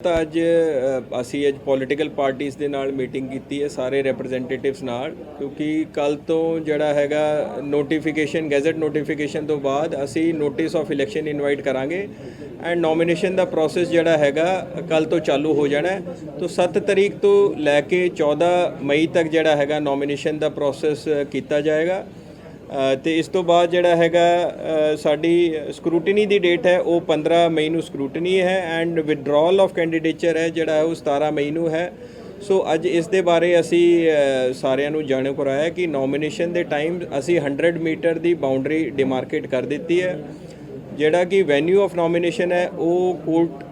ਤਾਂ ਅੱਜ ਅਸੀਂ ਅੱਜ ਪੋਲੀਟੀਕਲ ਪਾਰਟੀਆਂ ਦੇ ਨਾਲ ਮੀਟਿੰਗ ਕੀਤੀ ਹੈ ਸਾਰੇ ਰਿਪਰੈਜ਼ੈਂਟੇਟਿਵਸ ਨਾਲ, ਕਿਉਂਕਿ ਕੱਲ ਤੋਂ ਜਿਹੜਾ ਹੈਗਾ ਨੋਟੀਫਿਕੇਸ਼ਨ ਗੈਜ਼ਟ ਨੋਟੀਫਿਕੇਸ਼ਨ ਤੋਂ ਬਾਅਦ ਅਸੀਂ ਨੋਟਿਸ ਆਫ ਇਲੈਕਸ਼ਨ ਇਨਵਾਈਟ ਕਰਾਂਗੇ ਐਂਡ ਨੋਮੀਨੇਸ਼ਨ ਦਾ ਪ੍ਰੋਸੈਸ ਜਿਹੜਾ ਹੈਗਾ ਕੱਲ ਤੋਂ ਚਾਲੂ ਹੋ ਜਾਣਾ ਹੈ। ਤੋਂ 7 ਤਰੀਕ ਤੋਂ ਲੈ ਕੇ 14 ਮਈ ਤੱਕ ਜਿਹੜਾ ਹੈਗਾ ਨੋਮੀਨੇਸ਼ਨ ਦਾ ਪ੍ਰੋਸੈਸ ਕੀਤਾ ਜਾਏਗਾ। ਤੇ ਇਸ ਤੋਂ ਬਾਅਦ ਜਿਹੜਾ ਹੈਗਾ ਸਾਡੀ ਸਕਰੂਟਨੀ ਦੀ ਡੇਟ ਹੈ, ਉਹ 15 ਮਈ ਨੂੰ ਸਕਰੂਟਨੀ ਹੈ ਐਂਡ ਵਿਡਰਾਅਲ ਆਫ ਕੈਂਡੀਡੇਚਰ ਹੈ, ਜਿਹੜਾ ਉਹ 17 ਮਈ ਨੂੰ ਹੈ। ਸੋ ਅੱਜ ਇਸ ਦੇ ਬਾਰੇ ਅਸੀਂ ਸਾਰਿਆਂ ਨੂੰ ਜਾਣੂ ਕਰਾਇਆ ਕਿ ਨੋਮੀਨੇਸ਼ਨ ਦੇ ਟਾਈਮ ਅਸੀਂ 100 ਮੀਟਰ ਦੀ ਬਾਉਂਡਰੀ ਡਿਮਾਰਕੇਟ ਕਰ ਦਿੱਤੀ ਹੈ। ਜਿਹੜਾ ਕਿ ਵੈਨਿਊ ਆਫ ਨੋਮੀਨੇਸ਼ਨ ਹੈ, ਉਹ ਕੋਰਟ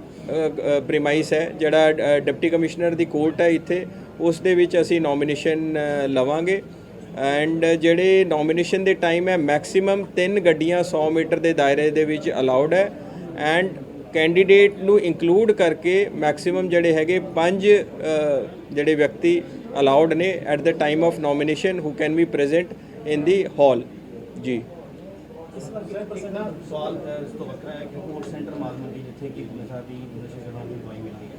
ਪ੍ਰੀਮਾਈਸ ਹੈ। ਜਿਹੜਾ ਡਿਪਟੀ ਕਮਿਸ਼ਨਰ ਦੀ ਕੋਰਟ ਹੈ ਇੱਥੇ, ਉਸ ਦੇ ਵਿੱਚ ਅਸੀਂ ਨੋਮੀਨੇਸ਼ਨ ਲਵਾਂਗੇ। ਐਂਡ ਜਿਹੜੇ ਨੋਮੀਨੇਸ਼ਨ ਦੇ ਟਾਈਮ ਹੈ ਮੈਕਸਿਮਮ 3 ਗੱਡੀਆਂ 100 ਮੀਟਰ ਦੇ ਦਾਇਰੇ ਦੇ ਵਿੱਚ ਅਲਾਉਡ ਹੈ। ਐਂਡ ਕੈਂਡੀਡੇਟ ਨੂੰ ਇਨਕਲੂਡ ਕਰਕੇ ਮੈਕਸਿਮਮ ਜਿਹੜੇ ਹੈਗੇ 5 ਜਿਹੜੇ ਵਿਅਕਤੀ ਅਲਾਉਡ ਨੇ at the time of nomination who can be present in the hall ਜੀ। ਇਸ ਵਾਰ ਸਵਾਲ ਇਸ ਤੋਂ ਵੱਖਰਾ ਹੈ ਕਿ ਕੋਰਟ ਸੈਂਟਰ ਮਾਲਮੰਡੀ ਜਿੱਥੇ ਕਿ ਨਸ਼ਾ ਦੀ ਨਸ਼ੇ ਸੇਵਾਂ ਦੀ ਦਵਾਈ ਮਿਲਦੀ ਹੈ,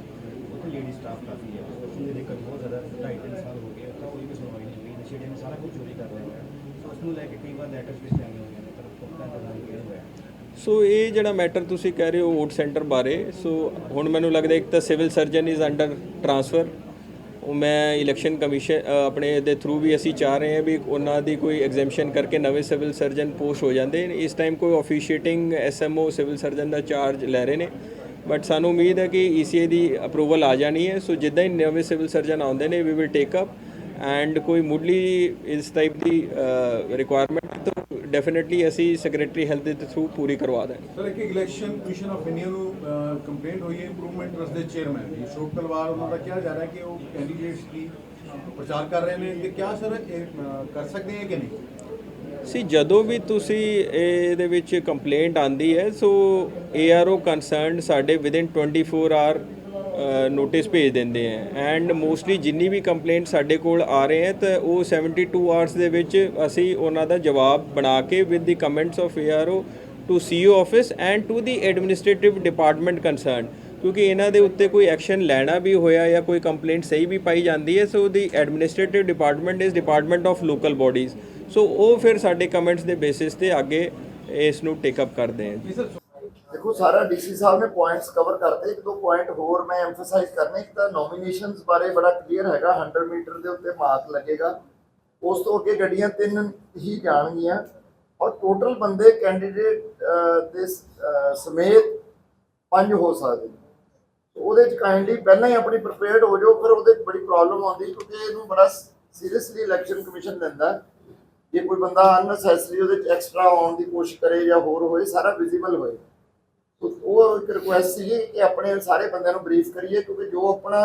ਉੱਥੇ ਲੇਡੀ ਸਟਾਫ ਕਾਫੀ ਹੈ। ਉਸ ਨੂੰ ਦਿੱਕਤ ਬਹੁਤ ਜ਼ਿਆਦਾ ਢਾਈ ਤਿੰਨ ਸਾਲ ਹੋ ਗਏ ਉੱਥੇ ਕੋਈ ਵੀ ਸੁਣਵਾਈ ਨਹੀਂ ਨੇ ਸਾਰਾ ਕੁਝ ਚੋਰੀ ਕਰ ਲਿਆ। ਹੈ ਉਸ ਨੂੰ ਲੈ ਕੇ ਕਈ ਵਾਰ ਲੈਟਰਸ ਵੀ ਆਏ ਹੋਏ ਨੇ, ਪਰ ਪੁਖਤਾ ਇੰਤਜ਼ਾਮ ਨਹੀਂ ਹੋਇਆ। ਸੋ ਇਹ ਜਿਹੜਾ ਮੈਟਰ ਤੁਸੀਂ ਕਹਿ ਰਹੇ ਹੋ ਵੋਟ ਸੈਂਟਰ ਬਾਰੇ, ਸੋ ਹੁਣ ਮੈਨੂੰ ਲੱਗਦਾ ਇੱਕ ਤਾਂ civil surgeon is under transfer ਉਹ ਮੈਂ ਇਲੈਕਸ਼ਨ ਕਮਿਸ਼ਨ ਆਪਣੇ ਦੇ ਥਰੂ ਵੀ ਅਸੀਂ ਚਾਹ ਰਹੇ ਹਾਂ ਵੀ ਉਹਨਾਂ ਦੀ ਕੋਈ ਐਗਜ਼ੈਂਪਸ਼ਨ ਕਰਕੇ ਨਵੇਂ ਸਿਵਲ ਸਰਜਨ ਪੋਸਟ ਹੋ ਜਾਂਦੇ ਨੇ। ਇਸ ਟਾਈਮ ਕੋਈ ਆਫੀਸ਼ੀਏਟਿੰਗ ਐਸਐਮਓ ਸਿਵਲ ਸਰਜਨ ਦਾ ਚਾਰਜ ਲੈ ਰਹੇ ਨੇ। ਬਟ ਸਾਨੂੰ ਉਮੀਦ ਹੈ ਕਿ ਈਸੀਏ ਦੀ ਅਪਰੂਵਲ ਆ ਜਾਣੀ ਹੈ। ਸੋ ਜਿੱਦਾਂ ਹੀ ਨਵੇਂ ਸਿਵਲ ਸਰਜਨ ਆਉਂਦੇ ਨੇ we will take up and ਕੋਈ ਮੁੱਢਲੀ ਇਸ ਟਾਈਪ ਦੀ ਰਿਕੁਆਇਰਮੈਂਟ ਤਾਂ ਡੈਫੀਨਿਟਲੀ ਅਸੀਂ ਸੈਕਟਰੀ ਹੈਲਥ ਦੇ ਥਰੂ ਪੂਰੀ ਕਰਵਾ ਦਾਂਗੇ ਸਰ ਇੱਕ ਇਲੈਕਸ਼ਨ ਕਮਿਸ਼ਨ ਆਫ ਇੰਡੀਆ ਨੂੰ ਕੰਪਲੇਂਟ ਹੋਈ ਹੈ ਇੰਪਰੂਵਮੈਂਟ ਟਰਸਟ ਦੇ ਚੇਅਰਮੈਨ ਦੀ। ਅਸ਼ੋਕ ਤਲਵਾਰ ਉਹਨਾਂ ਦਾ ਕਿਹਾ ਜਾ ਰਿਹਾ ਕਿ ਉਹ ਕੈਂਡੀਡੇਟਸ ਦੀ ਪ੍ਰਚਾਰ ਕਰ ਰਹੇ ਨੇ। ਤੇ ਕਿਆ ਸਰ ਕਰ ਸਕਦੇ ਹੈ ਕਿ ਨਹੀਂ? ਸੀ ਜਦੋਂ ਵੀ ਤੁਸੀਂ ਇਹਦੇ ਵਿੱਚ ਕੰਪਲੇਂਟ ਆਂਦੀ ਹੈ ਸੋ ਏਆਰਓ ਕੰਸਰਨਡ ਸਾਡੇ ਵਿਦਿਨ 24 ਆਰ ਨੋਟਿਸ ਭੇਜ ਦਿੰਦੇ ਹੈ ਐਂਡ ਮੋਸਟਲੀ ਜਿੰਨੀ ਵੀ ਕੰਪਲੇਂਟ ਸਾਡੇ ਕੋਲ ਆ ਰਹੇ ਹੈ ਤਾਂ ਉਹ 72 ਆਵਰਸ ਦੇ ਵਿੱਚ ਅਸੀਂ ਉਹਨਾਂ ਦਾ ਜਵਾਬ ਬਣਾ ਕੇ with the comments of ARO to CO office and to the administrative department concern ਕਿਉਂਕਿ ਇਹਨਾਂ ਦੇ ਉੱਤੇ ਕੋਈ ਐਕਸ਼ਨ ਲੈਣਾ ਵੀ ਹੋਇਆ ਜਾਂ ਕੋਈ ਕੰਪਲੇਂਟ ਸਹੀ ਵੀ ਪਾਈ ਜਾਂਦੀ ਹੈ so the administrative department is department of local bodies so ਉਹ ਫਿਰ ਸਾਡੇ ਕਮੈਂਟਸ ਦੇ ਬੇਸਿਸ ਤੇ ਅੱਗੇ ਇਸ ਨੂੰ ਟੇਕ ਅਪ ਕਰਦੇ ਹਨ ਦੇਖੋ, ਸਾਰਾ ਡੀਸੀ ਸਾਹਿਬ ਨੇ ਪੁਆਇੰਟਸ ਕਵਰ ਕਰਤੇ। ਇੱਕ ਦੋ ਪੁਆਇੰਟ ਹੋਰ ਮੈਂ ਐਮਫਸਾਈਜ਼ ਕਰਨੇ। ਇੱਕ ਤਾਂ ਨੋਮੀਨੇਸ਼ਨਸ ਬਾਰੇ ਬੜਾ ਕਲੀਅਰ ਹੈਗਾ। 100 ਮੀਟਰ ਦੇ ਉੱਤੇ ਮਾਰਕ ਲੱਗੇਗਾ। ਉਸ ਤੋਂ ਅੱਗੇ ਗੱਡੀਆਂ ਤਿੰਨ ਹੀ ਜਾਣਗੀਆਂ। ਔਰ ਟੋਟਲ ਬੰਦੇ ਕੈਂਡੀਡੇਟ ਦੇ ਸਮੇਤ ਪੰਜ ਹੋ ਸਕਦੇ ਨੇ। ਉਹਦੇ ਚ ਕਾਈਂਡਲੀ ਪਹਿਲਾਂ ਹੀ ਆਪਣੀ ਪ੍ਰਿਪੇਅਰਡ ਹੋ ਜਾਓ, ਫਿਰ ਉਹਦੇ ਚ ਬੜੀ ਪ੍ਰੋਬਲਮ ਆਉਂਦੀ ਕਿਉਂਕਿ ਇਹਨੂੰ ਬੜਾ ਸੀਰੀਅਸਲੀ ਇਲੈਕਸ਼ਨ ਕਮਿਸ਼ਨ ਲੈਂਦਾ ਜੇ ਕੋਈ ਬੰਦਾ ਅਨਸੈਸਰੀ ਉਹਦੇ ਚ ਐਕਸਟਰਾ ਆਉਣ ਦੀ ਕੋਸ਼ਿਸ਼ ਕਰੇ ਜਾਂ ਹੋਰ ਹੋਏ, ਸਾਰਾ ਵਿਜ਼ੀਬਲ ਹੋਏ। ਉਹ ਇੱਕ ਰਿਕੁਐਸਟ ਸੀ ਕਿ ਆਪਣੇ ਸਾਰੇ ਬੰਦਿਆਂ ਨੂੰ ਬਰੀਫ ਕਰੀਏ ਕਿਉਂਕਿ ਜੋ ਆਪਣਾ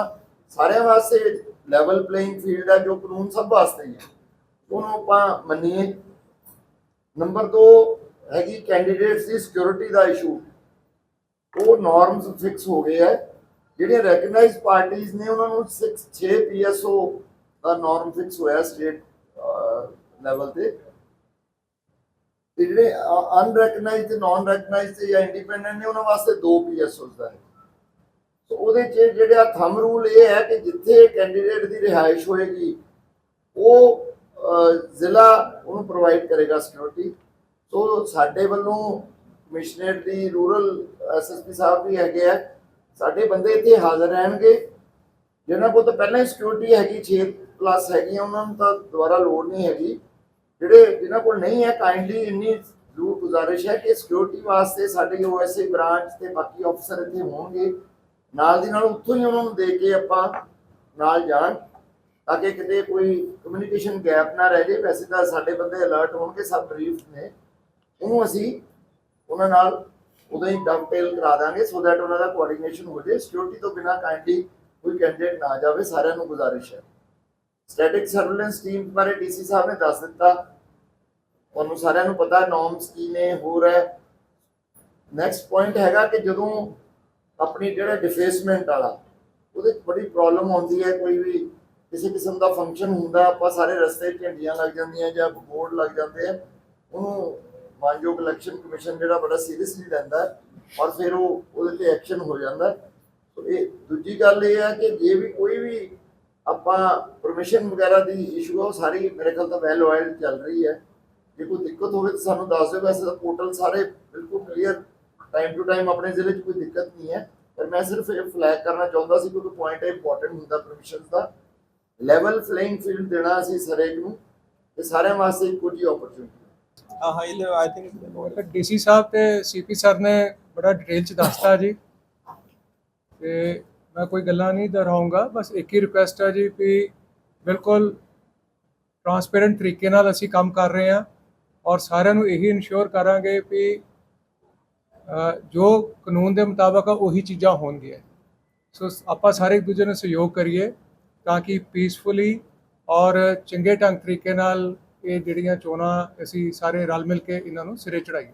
ਸਾਰਿਆਂ ਵਾਸਤੇ ਲੈਵਲ ਪਲੇਇੰਗ ਫੀਲਡ ਹੈ, ਜੋ ਕਾਨੂੰਨ ਸਭ ਵਾਸਤੇ ਹੀ ਹੈ। ਉਹਨੂੰ ਆਪਾਂ ਮੰਨੀਏ। ਨੰਬਰ 2 ਹੈਗੀ ਕੈਂਡੀਡੇਟਸ ਦੀ ਸਿਕਿਉਰਿਟੀ ਦਾ ਇਸ਼ੂ ਉਹ ਨਾਰਮਸ ਫਿਕਸ ਹੋ ਗਏ ਹੈ। ਜਿਹੜੀਆਂ ਰੈਕਗਨਾਈਜ਼ਡ ਪਾਰਟੀਆਂ ਨੇ, ਉਹਨਾਂ ਨੂੰ 6 6 ਪੀਐਸਓ ਦਾ ਨਾਰਮ ਫਿਕਸ ਹੋਇਆ ਸਟੇਟ ਲੈਵਲ ਤੇ। ਤੇ ਜਿਹੜੇ ਅਨਰੈਕਗਨਾਈਜ਼ਡ ਤੇ ਨਾਨ ਰੈਕਗਨਾਈਜ਼ਡ ਤੇ ਜਾਂ ਇੰਡੀਪੈਂਡੈਂਟ ਨੇ, ਉਹਨਾਂ ਵਾਸਤੇ ਦੋ ਪੀਐਸਓਸ ਦਾ ਹੈ। ਸੋ ਉਹਦੇ ਚ ਜਿਹੜਾ ਥੰਮ ਰੂਲ ਇਹ ਹੈ ਕਿ ਜਿੱਥੇ ਕੈਂਡੀਡੇਟ ਦੀ ਰਿਹਾਇਸ਼ ਹੋਏਗੀ, ਉਹ ਜ਼ਿਲ੍ਹਾ ਉਹਨੂੰ ਪ੍ਰੋਵਾਈਡ ਕਰੇਗਾ ਸਿਕਿਉਰਿਟੀ ਸੋ ਸਾਡੇ ਵੱਲੋਂ ਕਮਿਸ਼ਨਰੇਟ ਦੀ ਰੂਰਲ ਐਸਐਸਪੀ ਸਾਹਿਬ ਵੀ ਹੈਗੇ ਆ, ਸਾਡੇ ਬੰਦੇ ਇੱਥੇ ਹਾਜ਼ਰ ਰਹਿਣਗੇ। ਜਿਹਨਾਂ ਕੋਲ ਤਾਂ ਪਹਿਲਾਂ ਹੀ ਸਿਕਿਉਰਿਟੀ ਹੈਗੀ 6 ਪਲੱਸ ਹੈਗੀਆਂ, ਉਹਨਾਂ ਨੂੰ ਤਾਂ ਦੁਬਾਰਾ ਲੋੜ ਨਹੀਂ ਹੈਗੀ। ਜਿਹੜੇ ਜਿਨ੍ਹਾਂ ਕੋਲ ਨਹੀਂ ਹੈ ਕਾਈਂਡਲੀ ਇੰਨੀ ਜ਼ਰੂਰ ਗੁਜ਼ਾਰਿਸ਼ ਹੈ ਕਿ ਸਿਕਿਉਰਿਟੀ ਵਾਸਤੇ ਸਾਡੇ ਓਐਸਏ ਬ੍ਰਾਂਚ ਤੇ ਬਾਕੀ ਅਫਸਰ ਇੱਥੇ ਹੋਣਗੇ। ਨਾਲ ਦੀ ਨਾਲ ਉੱਥੋਂ ਹੀ ਉਹਨਾਂ ਨੂੰ ਦੇ ਕੇ ਆਪਾਂ ਨਾਲ ਜਾਣ, ਤਾਂ ਕਿ ਕਿਤੇ ਕੋਈ ਕਮਿਊਨੀਕੇਸ਼ਨ ਗੈਪ ਨਾ ਰਹਿ ਜੇ ਵੈਸੇ ਤਾਂ ਸਾਡੇ ਬੰਦੇ ਅਲਰਟ ਹੋਣਗੇ, ਸਭ ਬਰੀਫ ਨੇ। ਉਹਨੂੰ ਅਸੀਂ ਉਹਨਾਂ ਨਾਲ ਉਦੋਂ ਹੀ ਡਬਟੇਲ ਕਰਾ ਦਾਂਗੇ ਸੋ ਦੈਟ ਉਹਨਾਂ ਦਾ ਕੋਆਰਡੀਨੇਸ਼ਨ ਹੋ ਜੇ ਸਿਕਿਉਰਿਟੀ ਤੋਂ ਬਿਨਾ ਕਾਈਂਡਲੀ ਕੋਈ ਕੈਂਡੀਡੇਟ ਨਾ ਜਾਵੇ, ਸਾਰਿਆਂ ਨੂੰ ਗੁਜ਼ਾਰਿਸ਼ ਹੈ। ਸਟੈਟਿਕ ਸਰਵੇਲੈਂਸ ਟੀਮ ਬਾਰੇ ਡੀਸੀ ਸਾਹਿਬ ਨੇ ਦੱਸ ਦਿੱਤਾ। ਤੁਹਾਨੂੰ ਸਾਰਿਆਂ ਨੂੰ ਪਤਾ ਨੋਰਮਸ ਕੀ ਨੇ ਹੋਰ ਹੈ। ਨੈਕਸਟ ਪੁਆਇੰਟ ਹੈਗਾ ਕਿ ਜਦੋਂ ਆਪਣੀ ਜਿਹੜਾ ਡਿਫੇਸਮੈਂਟ ਵਾਲਾ, ਉਹਦੇ 'ਚ ਬੜੀ ਪ੍ਰੋਬਲਮ ਆਉਂਦੀ ਹੈ, ਕੋਈ ਵੀ ਕਿਸੇ ਕਿਸਮ ਦਾ ਫੰਕਸ਼ਨ ਹੁੰਦਾ, ਆਪਾਂ ਸਾਰੇ ਰਸਤੇ ਝੰਡੀਆਂ ਲੱਗ ਜਾਂਦੀਆਂ ਜਾਂ ਬੋਰਡ ਲੱਗ ਜਾਂਦੇ ਆ। ਉਹਨੂੰ ਮਾਨਯੋਗ ਇਲੈਕਸ਼ਨ ਕਮਿਸ਼ਨ ਜਿਹੜਾ ਬੜਾ ਸੀਰੀਅਸਲੀ ਲੈਂਦਾ ਔਰ ਫਿਰ ਉਹ ਉਹਦੇ ਤੇ ਐਕਸ਼ਨ ਹੋ ਜਾਂਦਾ ਸੋ ਇਹ ਦੂਜੀ ਗੱਲ ਇਹ ਹੈ ਕਿ ਜੇ ਵੀ ਕੋਈ ਵੀ ਆਪਾਂ ਪਰਮਿਸ਼ਨ ਵਗੈਰਾ ਦੀ ਇਸ਼ੂ ਆ, ਉਹ ਸਾਰੀ ਮੇਰੇ ਖਿਆਲ ਤਾਂ ਵੈਲ ਆਇਲ ਚੱਲ ਰਹੀ ਹੈ। ਜੇ ਕੋਈ ਦਿੱਕਤ ਹੋਵੇ ਤਾਂ ਸਾਨੂੰ ਦੱਸ ਦਿਓ। ਵੈਸੇ ਤਾਂ ਪੋਰਟਲ ਸਾਰੇ ਬਿਲਕੁਲ ਕਲੀਅਰ ਟਾਈਮ ਟੂ ਟਾਈਮ ਆਪਣੇ ਜ਼ਿਲ੍ਹੇ 'ਚ ਕੋਈ ਦਿੱਕਤ ਨਹੀਂ ਹੈ। ਪਰ ਮੈਂ ਸਿਰਫ ਇਹ ਫਲੈਗ ਕਰਨਾ ਚਾਹੁੰਦਾ ਸੀ ਕਿਉਂਕਿ ਪੁਆਇੰਟ ਇੰਪੋਰਟੈਂਟ ਹੁੰਦਾ ਪਰਮਿਸ਼ਨਸ ਦਾ। ਲੈਵਲ ਫਲੇਇੰਗ ਫੀਲਡ ਦੇਣਾ ਅਸੀਂ ਸਰੇਕ ਨੂੰ ਤੇ ਸਾਰਿਆਂ ਵਾਸਤੇ ਇੱਕੋ ਜਿਹੀ opportunity I think DC Sahib ਤੇ ਸੀਪੀ ਸਰ ਨੇ ਬੜਾ ਡਿਟੇਲ ਚ ਦੱਸਤਾ ਜੀ। ਤੇ ਮੈਂ ਕੋਈ ਗੱਲਾਂ ਨਹੀਂ ਦੁਹਰਾਉਂਗਾ ਬਸ ਇੱਕ ਹੀ ਰਿਕੁਐਸਟ ਹੈ ਜੀ ਵੀ ਬਿਲਕੁਲ ਟਰਾਂਸਪੇਰੈਂਟ ਤਰੀਕੇ ਨਾਲ ਅਸੀਂ ਕੰਮ ਕਰ ਰਹੇ ਹਾਂ। ਔਰ ਸਾਰਿਆਂ ਨੂੰ ਇਹੀ ਇਨਸ਼ੋਰ ਕਰਾਂਗੇ ਵੀ ਜੋ ਕਾਨੂੰਨ ਦੇ ਮੁਤਾਬਕ ਆ, ਉਹੀ ਚੀਜ਼ਾਂ ਹੋਣਗੀਆਂ। ਸੋ ਆਪਾਂ ਸਾਰੇ ਇੱਕ ਦੂਜੇ ਨੂੰ ਸਹਿਯੋਗ ਕਰੀਏ ਤਾਂ ਕਿ ਪੀਸਫੁਲੀ ਔਰ ਚੰਗੇ ਢੰਗ ਤਰੀਕੇ ਨਾਲ ਇਹ ਜਿਹੜੀਆਂ ਚੋਣਾਂ ਅਸੀਂ ਸਾਰੇ ਰਲ ਮਿਲ ਕੇ ਇਹਨਾਂ ਨੂੰ ਸਿਰੇ ਚੜਾਈਏ।